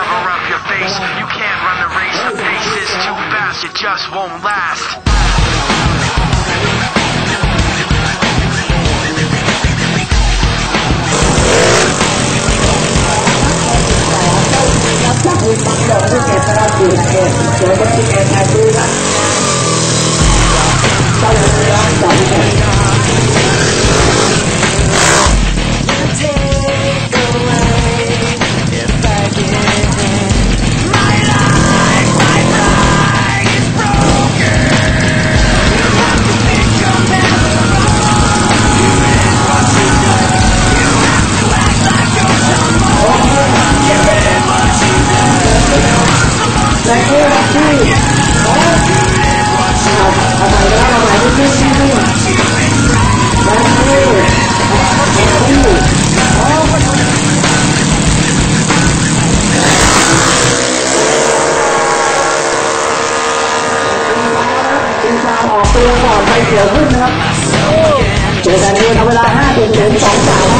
cover up your face. You can't run the race. The pace is too fast. It just won't last. Thank. ตัวก่อนไปเสียขึ้นนะครับ เจอกันเองเวลา5.02.3